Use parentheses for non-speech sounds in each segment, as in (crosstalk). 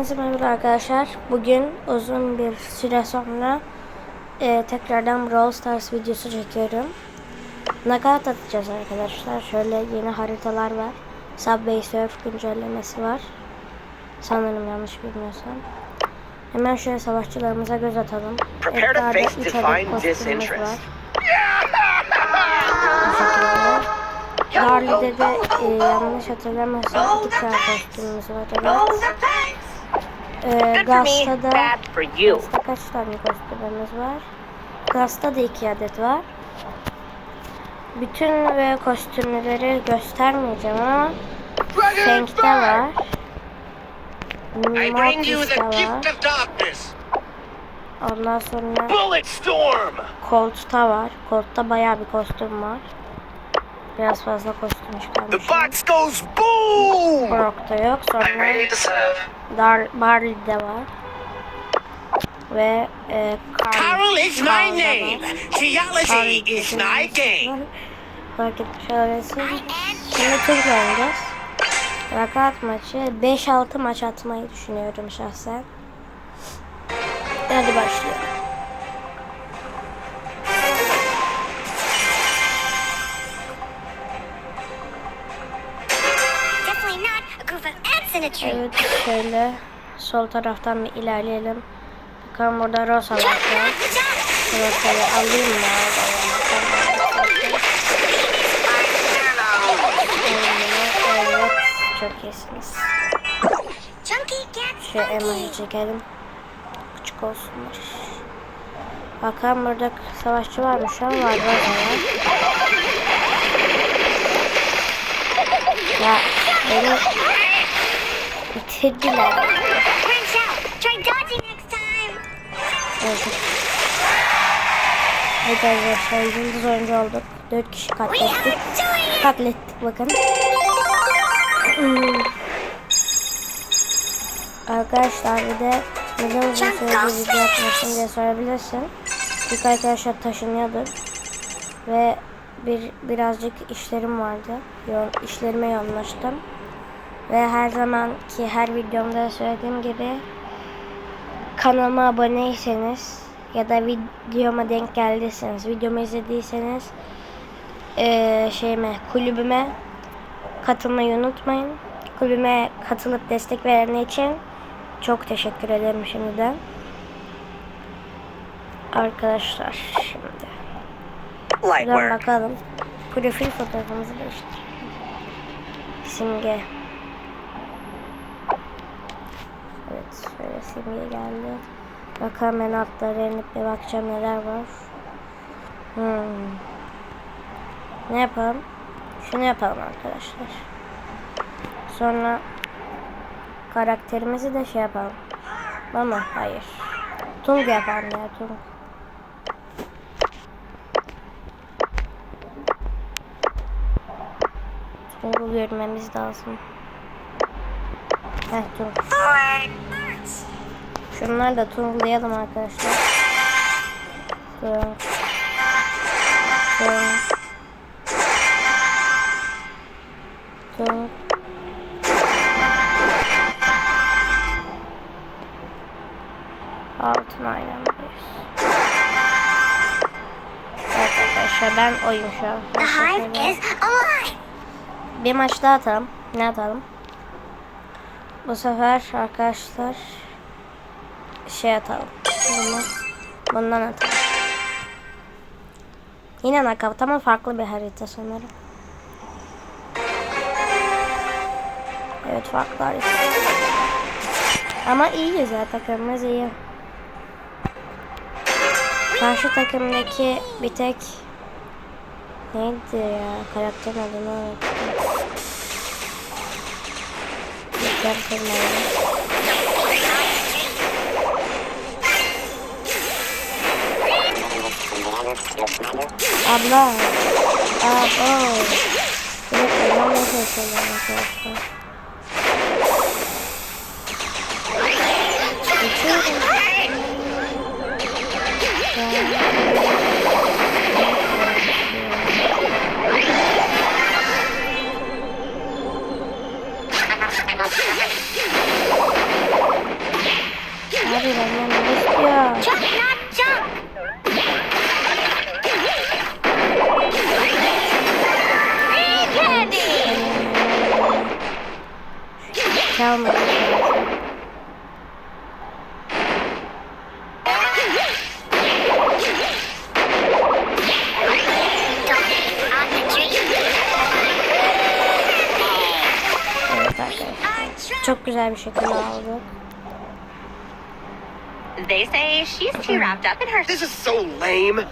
Merhaba arkadaşlar. Bugün uzun bir süre sonra e, tekrardan Brawl Stars videosu çekiyorum. Nakat atacağız arkadaşlar. Şöyle yeni haritalar var. Subway Surf güncellemesi var. Sanırım yanlış bilmiyorsam. Hemen şöyle savaşçılarımıza göz atalım. Üç divine adet kostümümüz var. Harley'de de e, yanlış hatırlamıyorsam iki tane kostümümüz var. Evet. Ee, Gast'a da kaç tane kostümümüz var? Gast'ta da iki adet var. Bütün ve kostümleri göstermeyeceğim ama Fank'te var. Mortis'te var. Ondan sonra. Colt'ta var. Colt'ta bayağı bir kostüm var. Biraz fazla kostüm The çıkarmış. box goes boom. Brock'ta yok. Sonra I'm ready to serve. Dar Barley'de var. Ve e, Carl, Carol is my name. Geology is my game. (laughs) Etmiş olabilirsiniz. Şimdi Türk oynayacağız. Rakat maçı 5-6 maç atmayı düşünüyorum şahsen. Hadi başlayalım. Tree. Evet şöyle sol taraftan bir ilerleyelim. Bakalım burada Rosa var. Rosa'yı alayım mı? Evet çok iyisiniz. Şu emoji çekelim. Küçük olsunlar. Bakalım burada savaşçı var mı? Şu an var. Rosa var. Ya beni bitirdiler. Evet. Evet arkadaşlar yıldız oyuncu olduk. 4 kişi katlettik. Katlettik bakın. Hmm. Arkadaşlar bir de neden uzun süredir video yapmıyorsun diye sorabilirsin. İlk arkadaşlar taşınıyordur. Ve bir birazcık işlerim vardı. Yoğun, işlerime yoğunlaştım. Ve her zamanki her videomda söylediğim gibi kanalıma aboneyseniz ya da videoma denk geldiyseniz, videomu izlediyseniz eee şeyime, kulübüme katılmayı unutmayın. Kulübüme katılıp destek veren için çok teşekkür ederim şimdiden. Arkadaşlar şimdi. Buradan bakalım. Profil fotoğrafımızı değiştirelim. Simge. Simge geldi. Bakalım en altlara inip bir bakacağım neler var. Hmm. Ne yapalım? Şunu yapalım arkadaşlar. Sonra karakterimizi de şey yapalım. Ama hayır. Tung yapalım ya Tung. Tung'u görmemiz lazım. Heh Tung. Şunları da tunglayalım arkadaşlar. Tung. Tung. Tung. Altın oynanmış. Evet arkadaşlar ben oyun şu an. Bir maç daha atalım. Ne atalım? Bu sefer arkadaşlar şey atalım. Bunu, bundan atalım. Yine nakavt ama farklı bir harita sanırım. Evet farklı harita. Ama iyiyiz ya takımımız iyi. Karşı takımdaki bir tek neydi ya karakterin adını unuttum. Rüzgar tırmanıyor. Abla. Abo. Evet, ben ne çalışıyorum arkadaşlar. Abi benden ne istiyor? Çalmadı. Çok güzel bir şekilde aldık. They say she's too wrapped up in her This is so lame.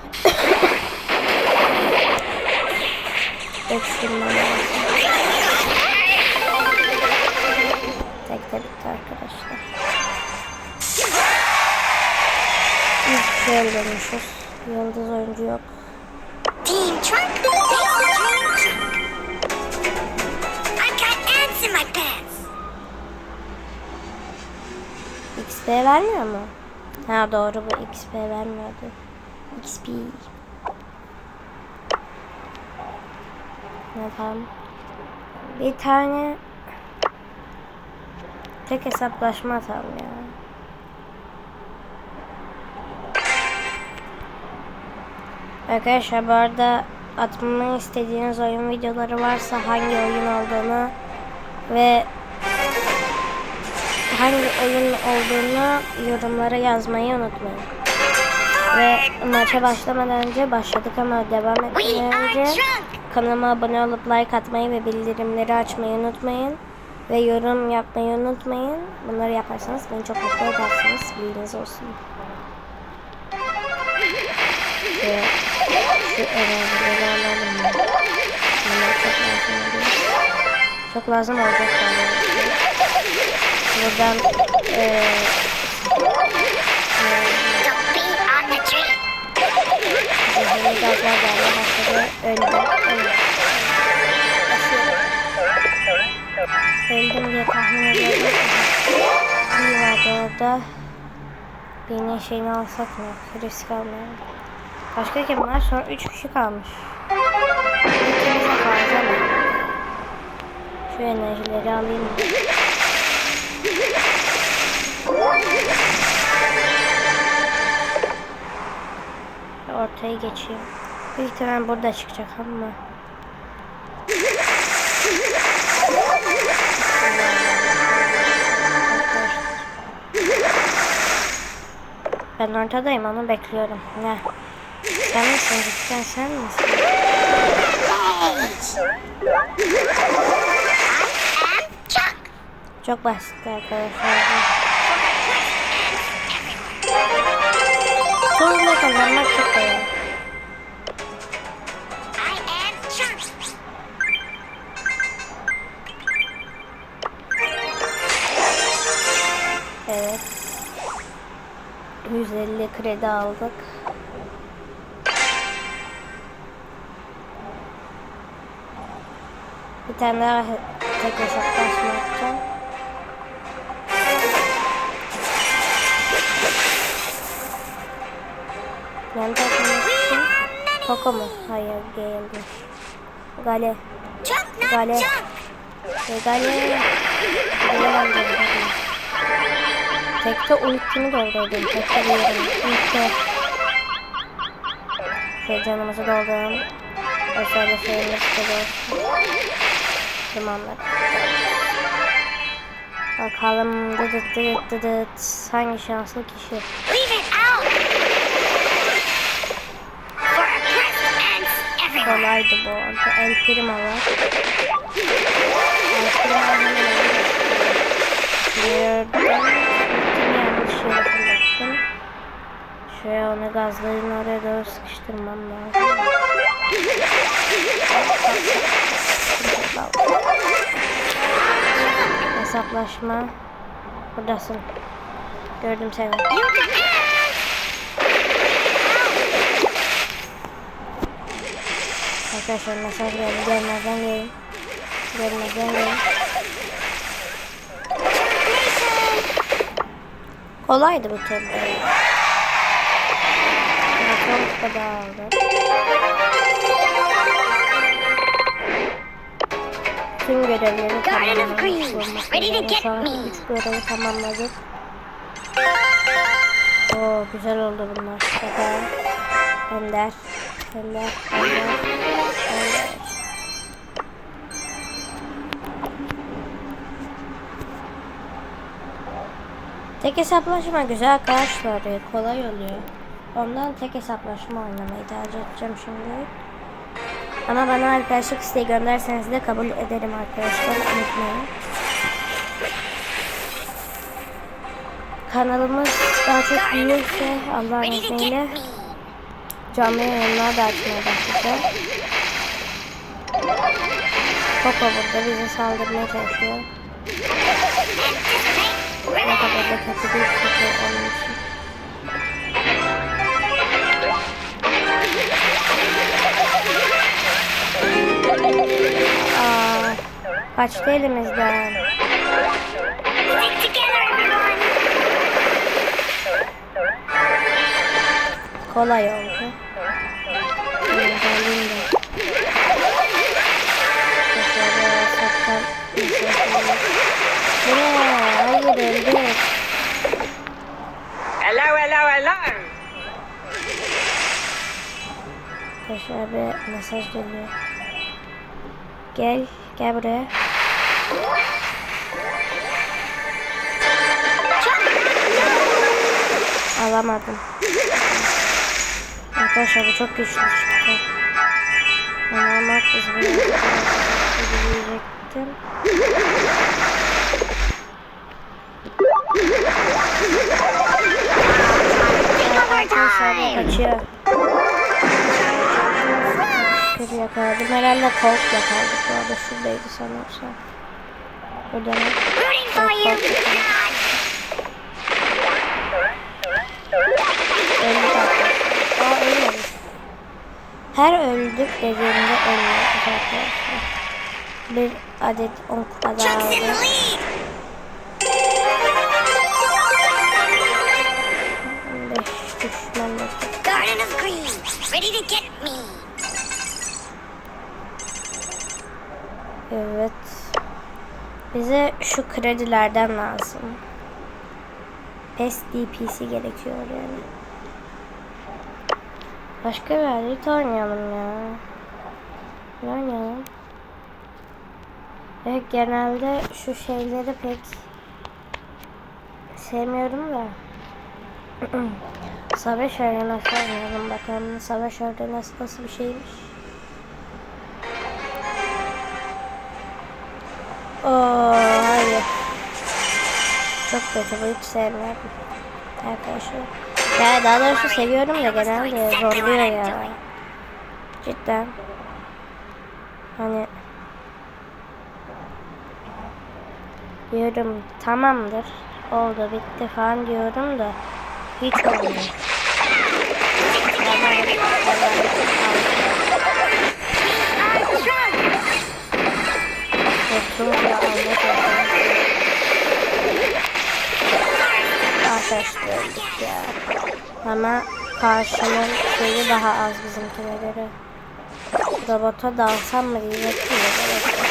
Eksilmem lazım. Şey öldürmüşüz. Yıldız oyuncu yok. Team trunk. I've got ants in my pants. XP vermiyor mu? Ha doğru bu XP vermiyordu. XP. Ne yapalım? Bir tane tek hesaplaşma atalım ya. Arkadaşlar bu arada atmamı istediğiniz oyun videoları varsa hangi oyun olduğunu ve hangi oyun olduğunu yorumlara yazmayı unutmayın. Ve maça başlamadan önce başladık ama devam etmeden önce kanalıma abone olup like atmayı ve bildirimleri açmayı unutmayın. Ve yorum yapmayı unutmayın. Bunları yaparsanız beni çok mutlu edersiniz. Bilginiz olsun. Ve (laughs) şu enerjileri alalım. mı? Bunlar çok lazım oluyor. Çok lazım olacak galiba. Buradan eee zehirli gazlar gelmeye başladı. Öldüm. Öldüm. Diye tahmin ediyorum. Bir vardı orada. Birinin şeyini alsak mı? Risk almayalım. Başka kim var? Sonra 3 kişi kalmış. İkimize fazla mı? Şu enerjileri alayım? Ortaya geçeyim. Büyük ihtimal burada çıkacak ama. Ben ortadayım onu bekliyorum. Ne? Sen misin cidden sen misin? Çok basit arkadaşlar. Sonunda kazanmak çok kolay. Evet. 150 kredi aldık. Bir tane daha tek hesaplaşma yapacağım. Ben de Poco mu? Hayır değildi. Gale. Gale. E, Gale. Gale ben de Tekte ultimi doldurdum. Tekte diyorum. Ulti. Şey canımızı dolduralım. Özellikle şeyimiz de Tamamlar. Bakalım dıdıt dıdıt dıdıt. Hangi şanslı kişi? Kolaydı bu arada. El Primo var. El yanlış yere fırlattım. Şöyle onu gazların oraya doğru sıkıştırmam lazım. Hesaplaşma. Buradasın. Gördüm seni. Arkadaşlar mesaj geldi. Görmezden gelin. Görmezden gelin. Kolaydı bu turda. Bakalım kadar aldı. Tüm görevleri tamamladık. Şu an me. üç görevi tamamladık. Oo güzel oldu bunlar. Bakalım. Ender. Ender. Ender. Ender. Tek hesaplaşma güzel arkadaşlar. Kolay oluyor. Ondan tek hesaplaşma oynamayı tercih edeceğim şimdi. Ama bana arkadaşlık isteği gönderseniz de kabul ederim arkadaşlar. Unutmayın. Kanalımız daha çok büyürse Allah'ın izniyle canlı yayınlar da açmaya başlayacağım. Koko burada bizi saldırmaya çalışıyor. Ne kadar da kötü bir fikir onun için. Kaçtı elimizden. Kolay oldu. Güzelliğim de. Ne? Hayır öldük. Hello, hello, hello. Arkadaşlar bir mesaj geliyor. Gel, gel buraya. Alamadım. Arkadaşlar bu çok güçlü çıktı. Onu almak biz diyecektim. Arkadaşlar kaçıyor. Kötü yakaladım. Herhalde Colt yakaladık. Bu arada şuradaydı sanırsam. You. Öldük arkadaşlar. Aa ölmedik. Her öldük dediğimde ölüyoruz arkadaşlar. Bir adet 10 kupa daha Chuck's in the aldım. lead. 5 düşman yok. Garden of Green. Ready to get me. Evet. Bize şu kredilerden lazım. PES DPC gerekiyor yani. Başka bir harita oynayalım ya. Ne oynayalım? Evet genelde şu şeyleri pek sevmiyorum da. (clears throat) Savaş arenası oynayalım bakalım. Savaş arenası nasıl bir şeymiş. Oo hayır. Çok kötü bu hiç sevmiyorum. Arkadaşlar. Ya daha doğrusu seviyorum da genelde zorluyor ya. Cidden. Hani diyorum tamamdır. Oldu bitti falan diyorum da hiç olmuyor. Kesinlikle almak Arkadaşlar ya. Ama karşının şeyi daha az bizimkine göre. Robota dalsam mı diyecektim de gerek yok.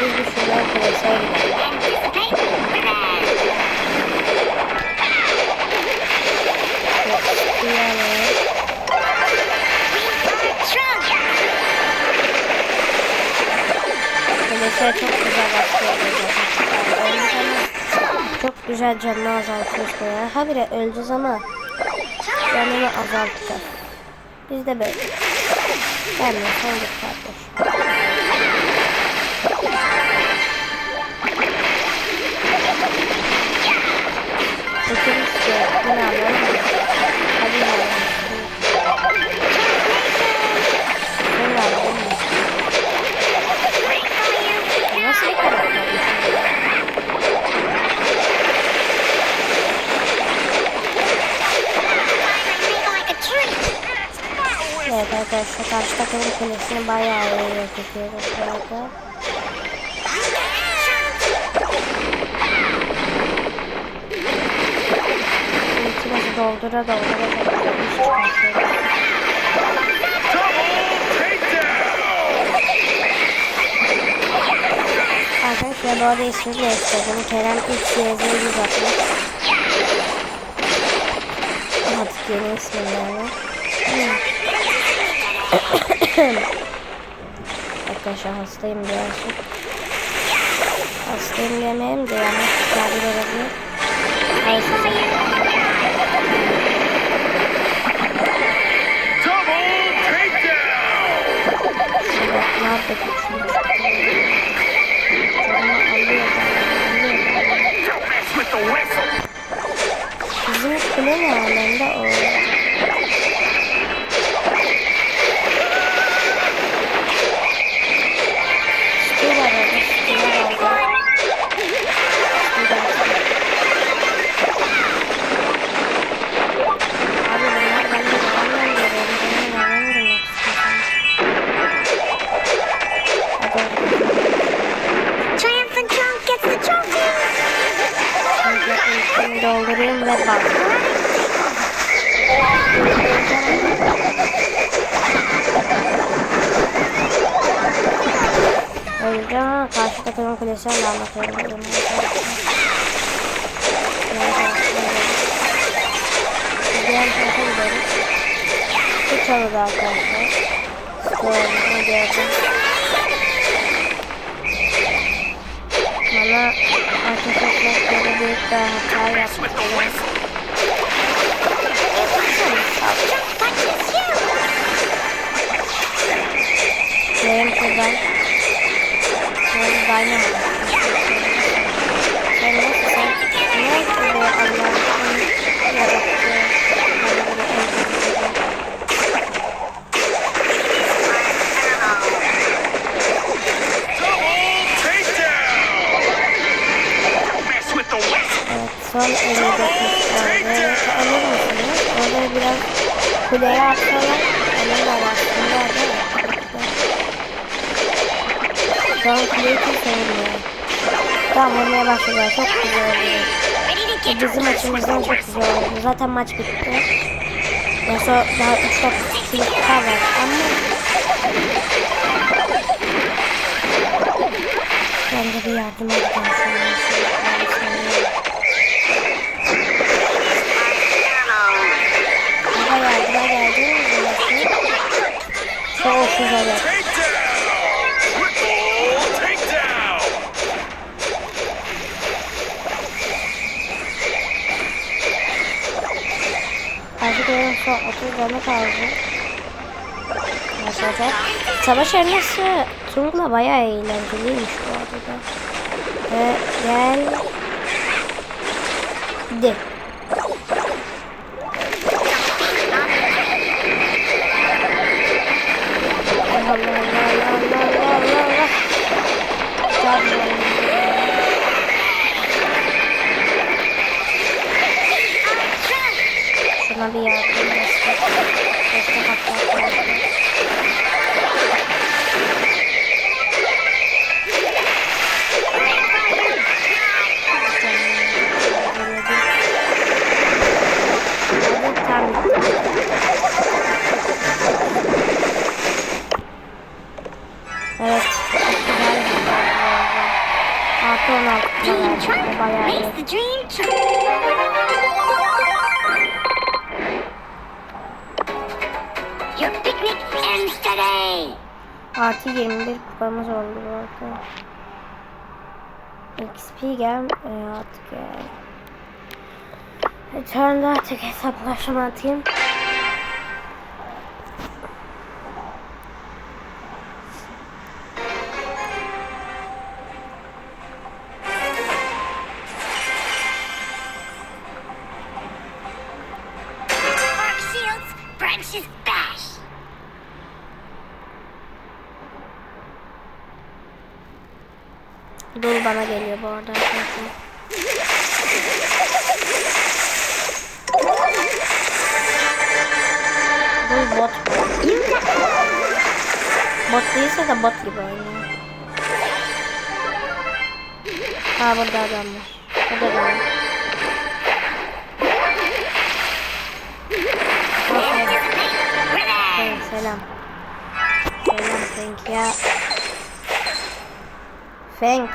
Biz bir şeyler kuleseye gidelim. Yani kuleseye çok güzel başlıyor. Çok güzel canını azaltıyoruz böyle. Habire öleceğiz ama canını azaltacağız. Biz de böyle. Ben de sen takımın kulesini bayağı iyi yok ediyoruz bu arada. Ultiması doldura doldura doldura. Arkadaşlar bu arada ismi değiştirdim. Kerem X YZ 160. ismini yani. Arkadaşlar hastayım birazcık. Hastayım demeyeyim de yanlış bir tabir olabilir. Takedown! Şimdi nerede whistle! Bizim kule ne alemde o? Hala anlatıyorum. Diğer tarafa gidelim. Bu çalıda arkadaşlar. Skorumuzu gördüm. Bana arkadaşlar böyle büyük bir hata Mess Vurmaya başladılar. Çok güzel get Bizim açımızdan çok güzel oldu. Zaten maç bitti. Ya sonra daha 3 dakika var. Ama ben de bir yardım edeceğim sana. Baba yardıma geldi. Çok güzel. Takedown! Oyun son 30 canı kaldı. Başlayacak. Savaş arenası Tung'la bayağı eğlenceliymiş bu arada. Ve gel... Di. Artı 21 kupamız oldu bu arada. XP gel e, artık ya. Tane daha tek hesaplaşma atayım. Bu bot. Bot değilse de bot gibi oynuyor. Ha burada adam var. Burada da var. Evet, selam. Selam Frank ya. Frank.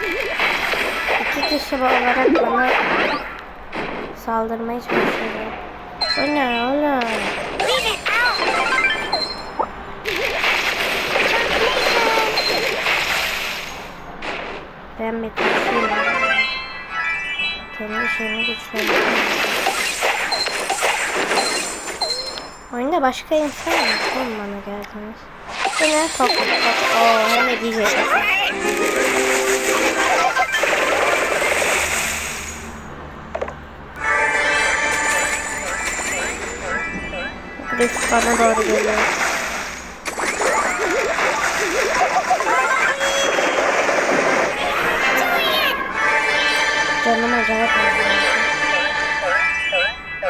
İki kişi olarak bana saldırmaya çalışıyor. Bu ne oğlum? Bir kaçayım. Kendi şeyimi güçlendireyim. Oyunda başka insan mı? Oğlum bana geldiniz. Bu ne? Top. Top. Oo, hem de DJ sesi. Griff bana doğru geliyor. Acayip.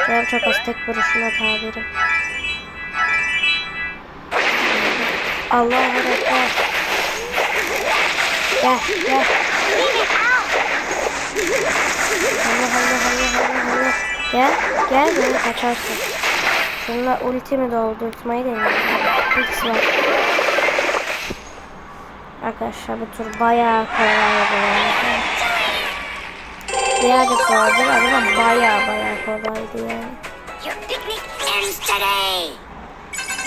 Canım çok az tek vuruşuna tabirim. Allah ekber. Gel gel. Allah Allah Allah Allah Allah. Gel gel beni kaçarsın. Şununla ultimi doldurtmayı deniyorum. Ultisi var. Arkadaşlar bu tur bayağı kolay oldu. Diğer de kolaydı ama bayağı bayağı kolaydı yani.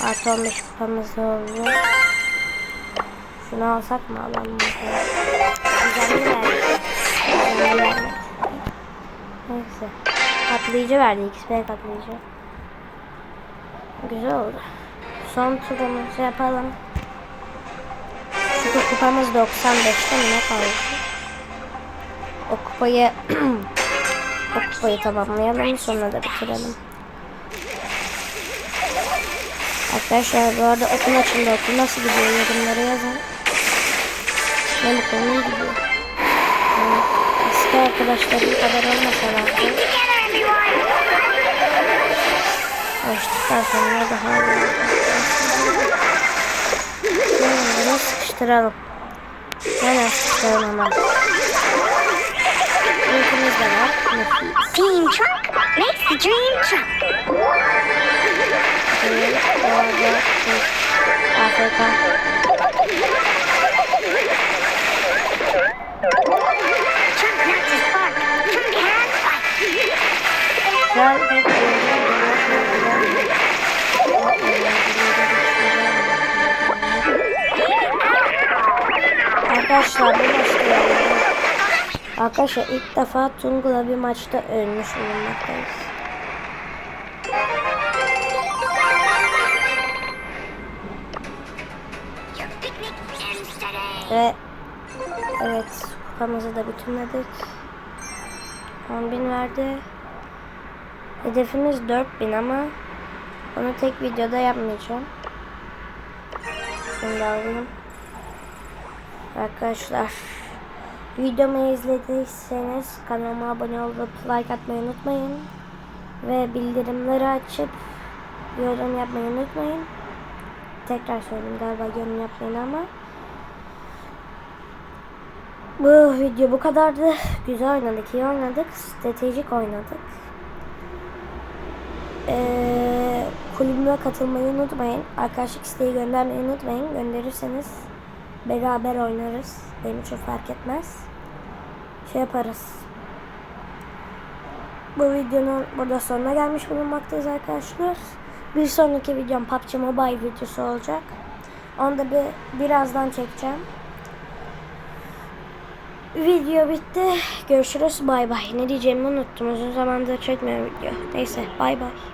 Artı 15 kupamız oldu. Şunu alsak mı alalım bakalım. Verdik. Güzelli verdik. Neyse. Katlayıcı verdi. XP katlayıcı. Güzel oldu. Son turumuzu yapalım. Çünkü kupamız 95'te mi ne kaldı? O kupayı (clears throat) o kupayı tamamlayalım sonra da bitirelim. Arkadaşlar bu arada okul açıldı. Okul nasıl gidiyor yorumlara yazın. Benim okulum gidiyor. Yani eski arkadaşlarım kadar olmasalar da alıştıktan sonra daha iyi bunu sıkıştıralım. Hemen sıkıştıralım hemen. Uykumuz da var. Nefis. Team Trunk makes the dream trunk. Şimdi orada bir AFK. Trunk nuts his bark. Trunk can fight. Ben pek eğlenceli Arkadaşlar bu maçta yani. Arkadaşlar ilk defa Tungla bir maçta ölmüş bulunmaktayız. Ve evet kupamızı da bitirmedik. 10.000 verdi. Hedefimiz 4000 ama onu tek videoda yapmayacağım. Şimdi alayım. Arkadaşlar videomu izlediyseniz kanalıma abone olup like atmayı unutmayın. Ve bildirimleri açıp yorum yapmayı unutmayın. Tekrar söyleyeyim galiba yorum yapmayın ama. Bu video bu kadardı. Güzel oynadık, iyi oynadık. Stratejik oynadık. Ee, kulübüme katılmayı unutmayın. Arkadaşlık isteği göndermeyi unutmayın. Gönderirseniz beraber oynarız. Benim için fark etmez. Şey yaparız. Bu videonun burada sonuna gelmiş bulunmaktayız arkadaşlar. Bir sonraki videom PUBG Mobile videosu olacak. Onu da bir, birazdan çekeceğim. Video bitti. Görüşürüz. Bay bay. Ne diyeceğimi unuttum. Uzun zamandır çekmiyorum video. Neyse. Bay bay.